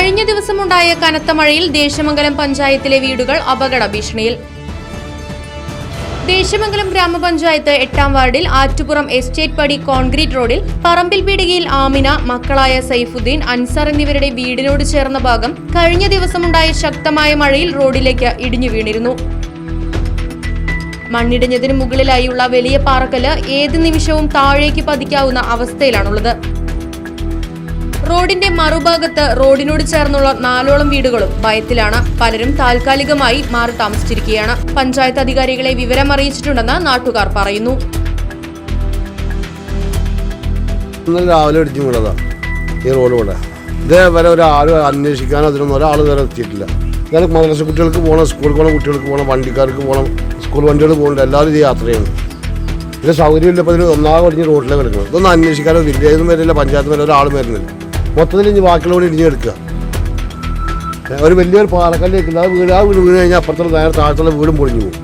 കഴിഞ്ഞ ദിവസമുണ്ടായ കനത്ത മഴയിൽ ദേശമംഗലം പഞ്ചായത്തിലെ വീടുകൾ അപകട ഭീഷണിയിൽ. ദേശമംഗലം ഗ്രാമപഞ്ചായത്ത് എട്ടാം വാർഡിൽ ആറ്റുപുറം എസ്റ്റേറ്റ് പടി കോൺക്രീറ്റ് റോഡിൽ പറമ്പിൽ പീടികയിൽ ആമിന മക്കളായ സൈഫുദ്ദീൻ അൻസാർ എന്നിവരുടെ വീടിനോട് ചേർന്ന ഭാഗം കഴിഞ്ഞ ദിവസമുണ്ടായ ശക്തമായ മഴയിൽ റോഡിലേക്ക് ഇടിഞ്ഞു വീണിരുന്നു. മണ്ണിടിഞ്ഞതിന് മുകളിലായുള്ള വലിയ പാറക്കല്ല് ഏത് നിമിഷവും താഴേക്ക് പതിക്കാവുന്ന അവസ്ഥയിലാണുള്ളത്. റോഡിന്റെ മറുഭാഗത്ത് റോഡിനോട് ചേർന്നുള്ള നാലോളം വീടുകളും ഭയത്തിലാണ്. പലരും താൽക്കാലികമായി മാറി താമസിച്ചിരിക്കുകയാണ്. പഞ്ചായത്ത് അധികാരികളെ വിവരം അറിയിച്ചിട്ടുണ്ടെന്ന് നാട്ടുകാർ പറയുന്നു. രാവിലെ ഇടിച്ചു വീണതാ ഈ റോഡ് ഇവിടെ ഇതേവരെ ഒരാളും അന്വേഷിക്കാനോ അതിനൊന്നും ഒരാൾ വരെ എത്തിയിട്ടില്ല. ഇതാണ് മദ്രസ കുട്ടികൾക്ക് പോകണം സ്കൂളിൽ പോകണം കുട്ടികൾക്ക് പോകണം വണ്ടിക്കാർക്ക് പോകണം സ്കൂൾ വണ്ടികൾ പോകണ്ട എല്ലാവരും ഇത് യാത്ര ചെയ്യണം ഇതിന് സൗകര്യമില്ല ഇപ്പോൾ ഇതിൽ ഒന്നാകെ ഒടിഞ്ഞ് റോഡിലേക്ക് കിടക്കണം ഇതൊന്നും അന്വേഷിക്കാനോ വില്ലേജും വരില്ല. പഞ്ചായത്തും വരെ ഒരാളും വരുന്നില്ല. മൊത്തത്തിൽ ഇനി വാക്കിലൂടെ ഇടിഞ്ഞെടുക്കുക ഒരു വലിയൊരു പാറക്കല്ല് വെക്കുന്നത് ആ വീട് ആ വീട് വീണ് കഴിഞ്ഞാൽ അപ്പുറത്തുള്ള നേരെ താഴത്തുള്ള വീടും പൊളിഞ്ഞു പോകും.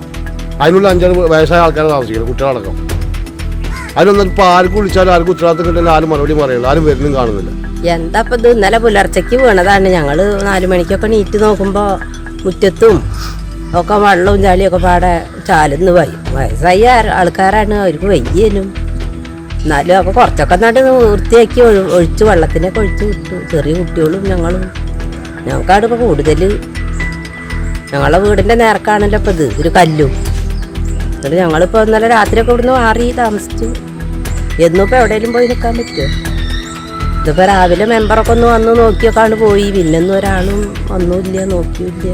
അതിനുള്ള അഞ്ചാറ് വയസ്സായ ആൾക്കാരെ താമസിക്കുന്നത് കുട്ടികളടക്കം. അതിനൊന്നും ഇപ്പോൾ ആർക്കും വിളിച്ചാലും ആർക്കും ഉത്തരവാദിത്തം കിട്ടില്ല ആരും മറുപടി പറയില്ല ആരും വരുന്നും കാണുന്നില്ല. എന്താ ഇപ്പം ഇത് ഇന്നലെ പുലർച്ചയ്ക്ക് വീണതാണ്. ഞങ്ങൾ നാല് മണിക്കൊക്കെ നീറ്റ് നോക്കുമ്പോൾ മുറ്റത്തും ഒക്കെ വെള്ളവും ചാലിയൊക്കെ പാടെ ചാലുന്ന് വയ്യും വയസ്സായ ആൾക്കാരാണ് അവർക്ക് വയ്യേനും എന്നാലും അപ്പോൾ കുറച്ചൊക്കെ നട്ട് വൃത്തിയാക്കി ഒഴി- ഒഴിച്ച് വെള്ളത്തിനൊക്കെ ഒഴിച്ച് വിട്ടു. ചെറിയ കുട്ടികളും ഞങ്ങളും. ഞങ്ങൾക്കാണ് ഇപ്പോൾ കൂടുതൽ ഞങ്ങളെ വീടിന്റെ നേർക്കാണല്ലോ ഇപ്പോൾ ഇത് ഒരു കല്ലും. എന്നിട്ട് ഞങ്ങളിപ്പോൾ ഇന്നലെ രാത്രിയൊക്കെ ഇവിടുന്ന് മാറി താമസിച്ചു. എന്നും ഇപ്പോൾ എവിടെയെങ്കിലും പോയി നിൽക്കാൻ പറ്റുമോ? ഇതിപ്പോൾ രാവിലെ മെമ്പറൊക്കെ ഒന്ന് വന്ന് നോക്കിയൊക്കെയാണ് പോയി. പിന്നൊന്നും ഒരാളും വന്നുമില്ല നോക്കിയില്ല.